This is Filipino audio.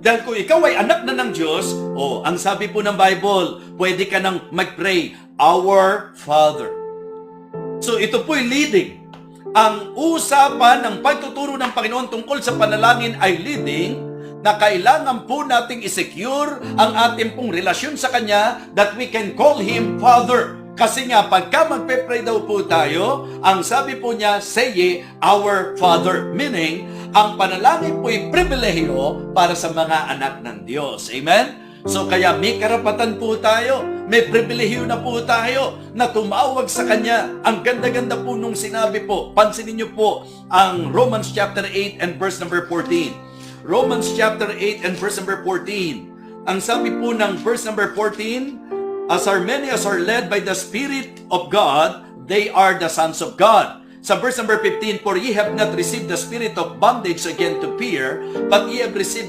Dahil kung ikaw ay anak na ng Diyos, oh, ang sabi po ng Bible, pwede ka nang mag-pray, Our Father. So ito po'y leading. Ang usapan ng pagtuturo ng Panginoon tungkol sa panalangin ay leading na kailangan po nating isecure ang ating pong relasyon sa Kanya that we can call Him Father. Kasi nga, pagka magpe-pray daw po tayo, ang sabi po niya, say ye, our Father. Meaning, ang panalangin po'y pribilehiyo para sa mga anak ng Diyos. Amen? So kaya may karapatan po tayo, may pribilehiyo na po tayo na tumawag sa Kanya. Ang ganda-ganda po nung sinabi po. Pansinin niyo po ang Romans chapter 8 and verse number 14. Romans chapter 8 and verse number 14. Ang sabi po ng verse number 14, As are many as are led by the Spirit of God, they are the sons of God. Sa verse number 15, For ye have not received the spirit of bondage again to fear, but ye have received